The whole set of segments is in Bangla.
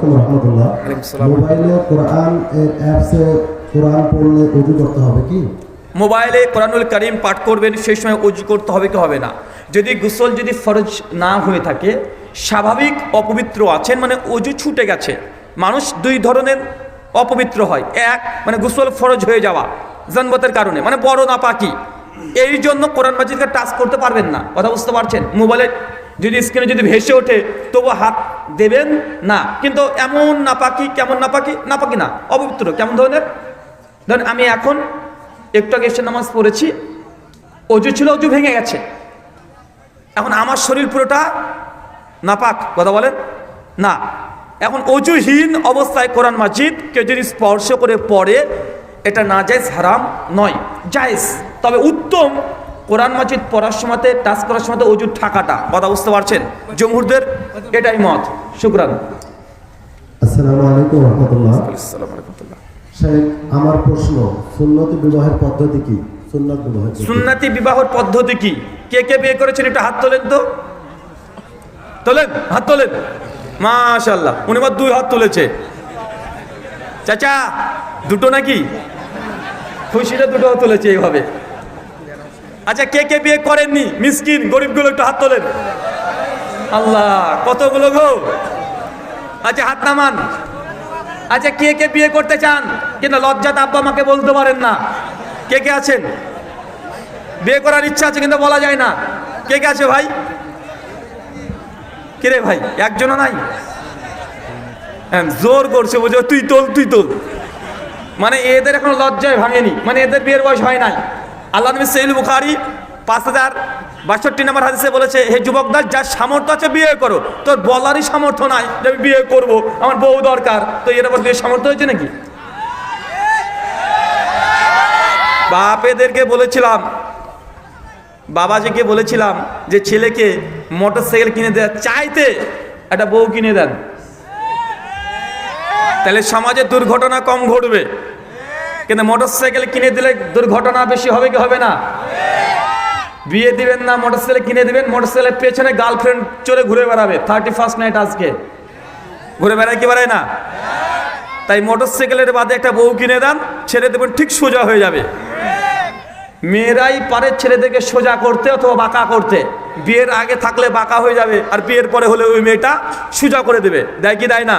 আলাইকুম রহমতুল্লাহ। মোবাইলে কোরআন এর অ্যাপসে কোরআন পড়লে উজু করতে হবে কি? মোবাইলে কোরআনুল করিম পাঠ করবেন সেই সময় উজু করতে হবে কি হবে না? যদি গোসল যদি ফরজ না হয়ে থাকে স্বাভাবিক অপবিত্র আছেন মানে অজু ছুটে গেছে। মানুষ দুই ধরনের অপবিত্র হয়। এক মানে গোসল ফরজ হয়ে যাওয়া জন্মতের কারণে মানে বড় না পাকি এই জন্য কোরআন মাজিদকে টাচ করতে পারবেন না। কথা বুঝতে পারছেন? মোবাইলে যদি স্ক্রিনে যদি ভেসে ওঠে তবু হাত দেবেন না। কিন্তু এমন নাপাকি, কেমন নাপাকি? নাপাকি না, অপবিত্র। কেমন ধরনের? ধরেন আমি এখন একটু আগে এসে নামাজ পড়েছি, অজু ছিল, অজু ভেঙে গেছে। এখন আমার শরীর পুরোটা নাপাক, কথা বলেন? না। এখন অজুহীন অবস্থায় কোরআন মাজিদ, কেউ যদি স্পর্শ করে পড়ে, এটা না জায়জ হারাম নয়। জায়েজ। তবে উত্তম কোরআন মাজিদ পড়ার সময়তে টাচ করার সময়তে অজু ঠাকাটা কথা বুঝতে পারছেন? জমহুরদের এটাই মত। শুক্রান। আসসালামু আলাইকুম রহমতুল্লাহ। শেখ আমার প্রশ্ন সুন্নতি বিবাহের পদ্ধতি কি? সুন্নত। সুন্নাতি বিবাহর পদ্ধতি কি? কে কে বিয়ে করেছেন? একটু হাত তোলেন তো। তোলেন? হাত তোলেন? মাশাল্লাহ উনি আবার দুই হাত তুলেছে। চাচা দুটো নাকি? খুশিটা দুটো তুলেছে এইভাবে। আচ্ছা কে কে বিয়ে করেননি? মিসকিন গরিবগুলো একটু হাত তোলেন। আল্লাহ কতগুলো গো? আচ্ছা হাত নামান। আচ্ছা কে কে বিয়ে করতে চান? কিন্তু লজ্জাত আব্বা আমাকে বলতে পারেন না। কে কে আছেন? বিয়ে করার ইচ্ছা আছে কিন্তু বলা যায় না। কে কে আছে ভাই? কে রে ভাই একজনও নাই? হ্যাঁ, জোর করছে বুঝে তুই তোল তুই তোল। মানে এদের এখন লজ্জায় ভাঙেনি। মানে এদের বিয়ের বয়স হয় নাই। আল্লাহ নবী সৈল বুখারি পাঁচ হাজার বাষট্টি নম্বর হাদিসে বলেছে, হে যুবকদার যার সামর্থ্য আছে বিয়ে করো। তোর বলারই সামর্থ্য নাই যে আমি বিয়ে করব। আমার বউ দরকার। তো এর বিয়ের সামর্থ্য হয়েছে নাকি? বাপেদেরকে বলেছিলাম, বাবাজিকে বলেছিলাম যে ছেলেকে মোটর সাইকেল কিনে দেওয়া চাইতে একটা বউ কিনে দেন। তাহলে সমাজে দুর্ঘটনা কম ঘটবে। কিন্তু মোটর সাইকেল কিনে দিলে দুর্ঘটনা বেশি হবে কি হবে না? বিয়ে দিবেন না মোটর সাইকেল কিনে দিবেন মোটর সাইকেলের পেছনে গার্লফ্রেন্ড চলে ঘুরে বেড়াবে। থার্টি ফার্স্ট নাইট আজকে। ঘুরে বেড়ায় কি বেড়ায় না? তাই মোটর সাইকেলের বাদে একটা বউ কিনে দেন, ছেড়ে দেবেন, ঠিক সোজা হয়ে যাবে। মেয়েরাই পারে ছেলেদেরকে সোজা করতে অথবা বাঁকা করতে। বিয়ের আগে থাকলে বাঁকা হয়ে যাবে, আর বিয়ের পরে হলে ওই মেয়েটা সোজা করে দেবে। দেয় কি দেয় না?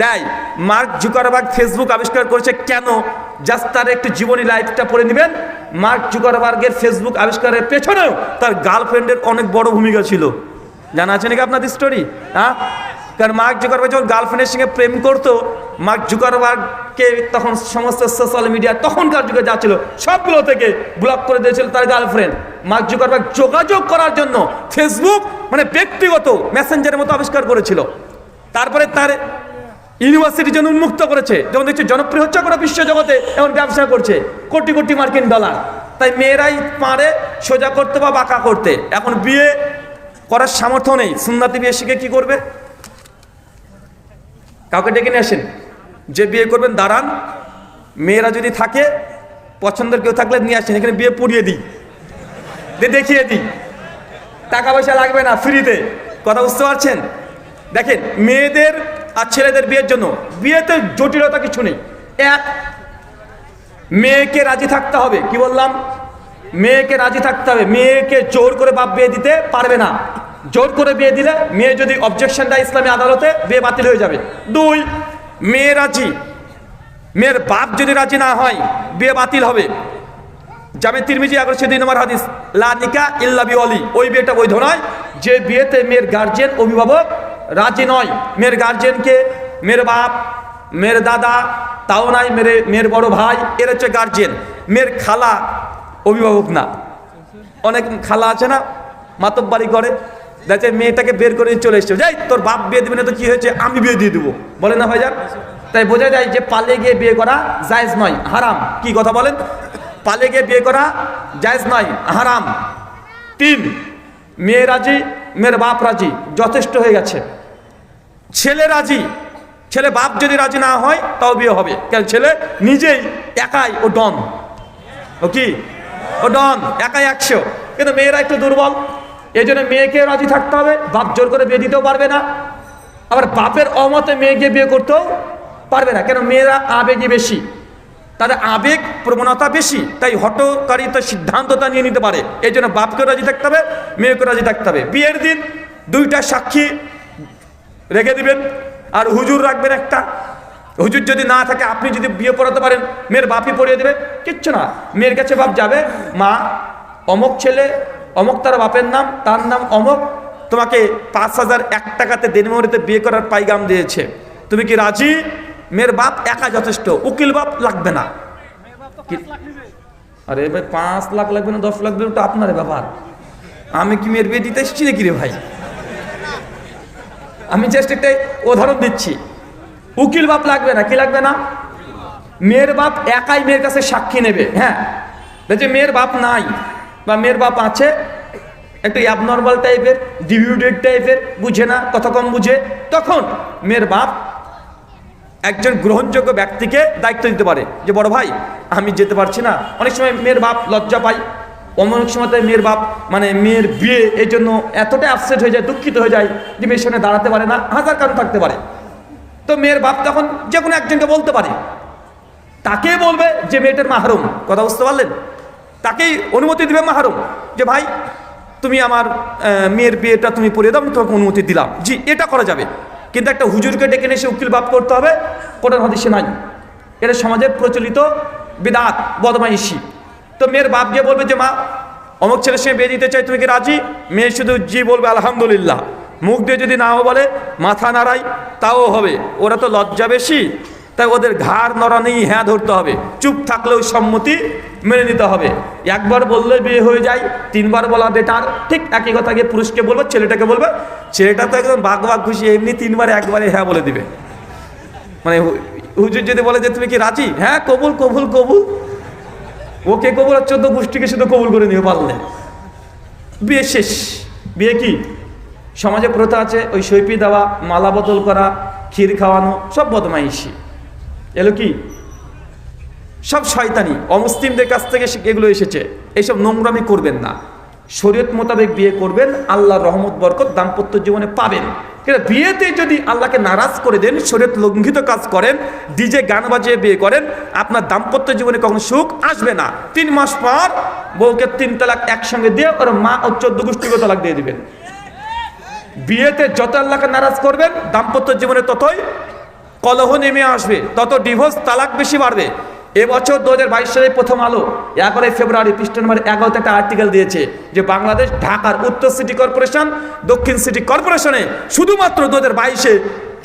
দেয়। মার্ক জুকারবাগ ফেসবুক আবিষ্কার করেছে কেন জাস্ট তার একটু জীবনী লাইফটা পড়ে নেবেন। মার্ক জুকারবার্গের ফেসবুক আবিষ্কারের পেছনেও তার গার্লফ্রেন্ডের অনেক বড় ভূমিকা ছিল। জানা আছে নাকি আপনাদের স্টোরি হ্যাঁ? কারণ মার্ক জুকারবার্গ যখন গার্লফ্রেন্ডের সঙ্গে প্রেম করতো, মার্ক জুকারবার্গকে তখন সমস্ত সোশ্যাল মিডিয়া তখনকার যুগে যা ছিল, সবগুলো থেকে ব্লক করে দিয়েছিল তার গার্লফ্রেন্ড। মার্ক জুকারবার্গ যোগাযোগ করার জন্য ফেসবুক মানে ব্যক্তিগত মেসেঞ্জারের মতো আবিষ্কার করেছিল। তারপরে তার ইউনিভার্সিটির জন্য উন্মুক্ত করেছে। যেমন দেখছি জনপ্রিয় হচ্ছে গোটা বিশ্ব জগতে এমন ব্যবসা করছে। কোটি কোটি মার্কিন ডলার। তাই মেয়েরাই পারে সোজা করতে বা বাঁকা করতে। এখন বিয়ে করার সামর্থ্য নেই। সুন্নাতি বিয়ে শিখে কি করবে? কাউকে ডেকে নিয়ে আসেন। যে বিয়ে করবেন, দাঁড়ান। মেয়েরা যদি থাকে, পছন্দের কেউ থাকলে নিয়ে আসেন। এখানে বিয়ে পুড়িয়ে দিই। দিয়ে দেখিয়ে দিই। টাকা পয়সা লাগবে না ফ্রিতে কথা বুঝতে পারছেন? দেখেন, মেয়েদের আর ছেলেদের বিয়ের জন্য। বিয়েতে জটিলতা কিছু নেই। এক, মেয়েকে রাজি থাকতে হবে। কি বললাম? মেয়েকে রাজি থাকতে হবে। মেয়েকে জোর করে বাপ বিয়ে দিতে পারবে না। জোর করে বিয়ে দিলে মেয়ে যদি অবজেকশন দেয় ইসলামী আদালতে, বিয়ে বাতিল হয়ে যাবে। দুই, মেয়ে রাজি। মেয়ের বাপ যদি রাজি না হয়, বিয়ে বাতিল হবে। জামে তিরমিজি আগরছে দুই নম্বর হাদিস, লা নিকা ইল্লা বিওয়ালি। ওই বিয়েটা বৈধ নয়। যে বিয়েতে মেয়ের গার্জেন অভিভাবক রাজি নয় মেয়ের গার্জেনকে মেয়ের বাপ মেয়ের দাদা তাও নাই মেরে মেয়ের বড় ভাই এর হচ্ছে গার্জেন মেয়ের খালা অভিভাবক না অনেক খালা আছে না মাতব বাড়ি করে দেখছে মেয়েটাকে বের করে চলে এসছে যাই তোর বাপ বিয়ে দিবে না তো কি হয়েছে আমি বিয়ে দিয়ে দেবো বলে না ভাইজান তাই বোঝা যায় যে পালিয়ে গিয়ে বিয়ে করা জায়েজ নয়, হারাম। কি কথা বলেন? পালিয়ে গিয়ে বিয়ে করা জায়েজ নয়, হারাম। তিন, মেয়ে রাজি, মেয়ের বাপ রাজি, যথেষ্ট হয়ে গেছে। ছেলে রাজি, ছেলে বাপ যদি রাজি না হয়, তাও বিয়ে হবে। কেন? ছেলে নিজেই একাই ও ডন। ও কি? ও ডন, একাই একশো। কিন্তু মেয়েরা একটু দুর্বল। এই জন্য মেয়েকে রাজি থাকতে হবে, বাপ জোর করে বিয়ে দিতেও পারবে না। আবার বাপের অমতে মেয়েকে বিয়ে করতেও পারবে না। কেন? মেয়েরা আবেগে বেশি। তাদের আবেগ, প্রবণতা বেশি। তাই হটকারিতা সিদ্ধান্তটা নিয়ে নিতে পারে। এই জন্য বাপকেও রাজি থাকতে হবে, মেয়েকেও রাজি থাকতে হবে। বিয়ের দিন দুইটা সাক্ষী রেখে দিবেন। আর হুজুর রাখবেন একটা। হুজুর যদি না থাকে, আপনি যদি বিয়ে পড়াতে পারেন, মেয়ের বাপই পড়িয়ে দেবে, কিচ্ছু না। মেয়ের কাছে বাপ যাবে, মা অমক ছেলে, অমক তার বাপের নাম, তার নাম অমক। তোমাকে পাঁচ হাজার এক টাকাতে দেনমরিতে বিয়ে করার পাইগাম দিয়েছে। তুমি কি রাজি? মেয়ের বাপ একা যথেষ্ট, উকিল বাপ লাগবে না। আরে ভাই, পাঁচ লাখ লাগবে না, দশ লাখ লাগবে, ওটা আপনার ব্যাপার। আমি কি মেয়ের বিয়ে দিতে এসেছি নাকি রে ভাই? আমি জাস্ট একটা উদাহরণ দিচ্ছি। উকিল বাপ লাগবে না, কি লাগবে না? মেয়ের বাপ একাই মেয়ের কাছে সাক্ষী নেবে হ্যাঁ? যে মেয়ের বাপ নাই বা মেয়ের বাপ আছে, একটু অ্যাবনর্মাল টাইপের ডিভিউডেড টাইপের বুঝে না, কথা কম বুঝে, তখন মেয়ের বাপ একজন গ্রহণযোগ্য ব্যক্তিকে দায়িত্ব দিতে পারে যে, বড় ভাই, আমি যেতে পারছি না। অনেক সময় মেয়ের বাপ লজ্জা পায় অনেক সময় মেয়ের বাপ মানে মেয়ের বিয়ে এই জন্য এতটাই আপসেট হয়ে যায়, দুঃখিত হয়ে যায়, যে মেয়ের সামনে দাঁড়াতে পারে না, হাজার কারণ থাকতে পারে। তো মেয়ের বাপ তখন যে কোনো একজনকে বলতে পারে। তাকে বলবে যে মেয়েটার মাহরুম। কথা বুঝতে পারলেন? তাকেই অনুমতি দিবে মাহরুম। যে ভাই, তুমি আমার মেয়ের বিয়েটা তুমি পড়িয়ে দাও, আমি তোমাকে অনুমতি দিলাম। জি, এটা করা যাবে। কিন্তু একটা হুজুরকে ডেকে নিয়ে এসে উকিল বাপ করতে হবে কোটার হাদিসে নাই। এটা সমাজের প্রচলিত বিদাত, বদমাইশি। তো মেয়ের বাপ গিয়ে বলবে যে, মা, অমুক ছেলের সঙ্গে বিয়ে দিতে চাই, তুমি কি রাজি? মেয়ে শুধু জি বলবে, আলহামদুলিল্লাহ। মুখ দিয়ে যদি নাও বলে, মাথা নাড়াই, তাও হবে। ওরা তো লজ্জা বেশি। তাই ওদের ঘাড় নড়া নড়ানেই হ্যাঁ ধরতে হবে। চুপ থাকলেও সম্মতি মেনে নিতে হবে। একবার বললে বিয়ে হয়ে যায়, তিনবার বলা বেটার। ঠিক একই কথা গিয়ে পুরুষকে বলবে, ছেলেটাকে বলবে। ছেলেটা তো একদম বাঘ বাঘ খুশি, এমনি তিনবার, একবারে হ্যাঁ বলে দিবে। মানে হুজুর যদি বলে যে, তুমি কি রাজি? হ্যাঁ কবুল কবুল কবুল। ওকে কবুল আর চোদ্দ গোষ্ঠীকে শুধু কবুল করে নিয়ে পারলে। বিয়ে শেষ। বিয়ে কি? সমাজে প্রথা আছে, ওই সৈপি দেওয়া, মালা বদল করা, ক্ষীর খাওয়ানো, সব বদমাইশি। এলো কি? সব শয়তানি। অমুসলিমদের কাছ থেকে এগুলো এসেছে। এইসব নোংরামি করবেন না। শরীয়ত মোতাবেক বিয়ে করবেন আল্লাহ রহমত, বরকত, দাম্পত্য জীবনে পাবেন। কিন্তু বিয়েতে যদি আল্লাহকে নারাজ করে দেন, শরীয়ত লঙ্ঘিত কাজ করেন, ডিজে গান বাজিয়ে বিয়ে করেন, আপনার দাম্পত্য জীবনে কখনো সুখ আসবে না। তিন মাস পর বউকে তিন তালাক একসঙ্গে দিয়ে ওর মা ও চোদ্দ গোষ্ঠীকে তালাক দিয়ে দিবেন। বিয়েতে যত আল্লাহকে নারাজ করবেন, দাম্পত্য জীবনে ততই কলহ নেমে আসবে, তত ডিভোর্স তালাক বেশি বাড়বে। এবছর দু হাজার বাইশ সালে প্রথম আলো এগারোই ফেব্রুয়ারি, পৃষ্ঠ নম্বর এগারোতে একটা আর্টিকেল দিয়েছে যে বাংলাদেশ ঢাকার উত্তর সিটি কর্পোরেশন দক্ষিণ সিটি কর্পোরেশনে শুধুমাত্র দু হাজার বাইশে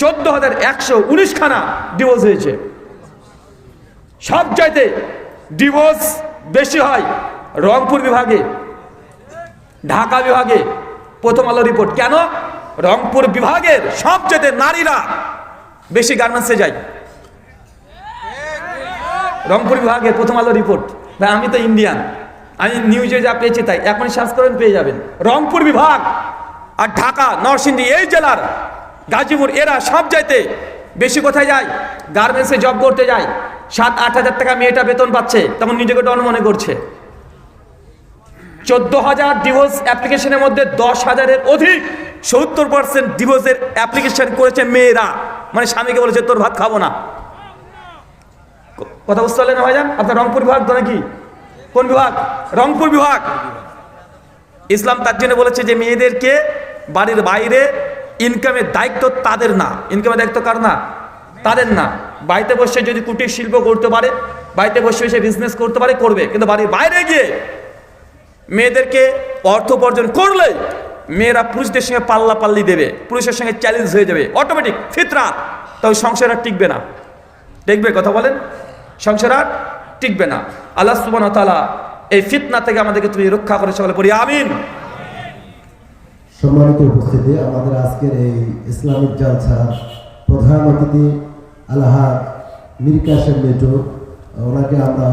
চোদ্দ হাজার একশো উনিশখানা ডিভোর্স হয়েছে। সব চাইতে ডিভোর্স বেশি হয় রংপুর বিভাগে, ঢাকা বিভাগে, প্রথম আলো রিপোর্ট কেন? রংপুর বিভাগের সবচেয়ে নারীরা বেশি গার্মেন্টসে যায়। রংপুর বিভাগের প্রথম আলো রিপোর্ট ভাই আমি তো ইন্ডিয়ান আমি নিউজে যা পেয়েছি তাই। এখন সার্চ করেন, পেয়ে যাবেন। রংপুর বিভাগ আর ঢাকা, নরসিংদী, এই জেলার গাজীপুর, এরা সব চাইতে বেশি কোথায় যায়? গার্মেন্টসে জব করতে যায়। সাত, আট হাজার টাকা মেয়েটা বেতন পাচ্ছে, তখন নিজেকে ডন মনে করছে। চোদ্দ হাজার ডিভোর্স অ্যাপ্লিকেশনের মধ্যে দশ হাজারের অধিক সত্তর পার্সেন্ট ডিভোর্সের অ্যাপ্লিকেশন করেছে মেয়েরা। মানে স্বামীকে বলেছে, তোর ভাত খাব না। কথা বুঝতে পারলেন ভাইজান? আপনার রংপুর বিভাগ তো নাকি? কোন বিভাগ? রংপুর বিভাগ। ইসলাম তার জন্য বলেছে যে মেয়েদেরকে বাড়ির বাইরে ইনকামের দায়িত্ব তাদের না। ইনকামের দায়িত্ব কার না? তাদের না। বাড়িতে বসে যদি কুটির শিল্প করতে পারে, বাড়িতে বসে বসে বিজনেস করতে পারে, করবে। কিন্তু বাড়ির বাইরে গিয়ে মেয়েদেরকে অর্থ উপার্জন করলে মেয়েরা পুরুষদের সঙ্গে পাল্লা পাল্লি দেবে, পুরুষের সঙ্গে চ্যালেঞ্জ হয়ে যাবে। অটোমেটিক ফিতরা। তবে সংসার আর টিকবে না। দেখবে, কথা বলেন? সংসার আর টিকবে না। আল্লাহ সুবান তালা এই ফিতনা থেকে আমাদেরকে তুমি রক্ষা করে সকলে পড়ি আমিন। সম্মানিত উপস্থিতি, আমাদের আজকের এই ইসলামিক জালসার প্রধান অতিথি আল্লাহ মির কাসেম মেজর ওনাকে আমরা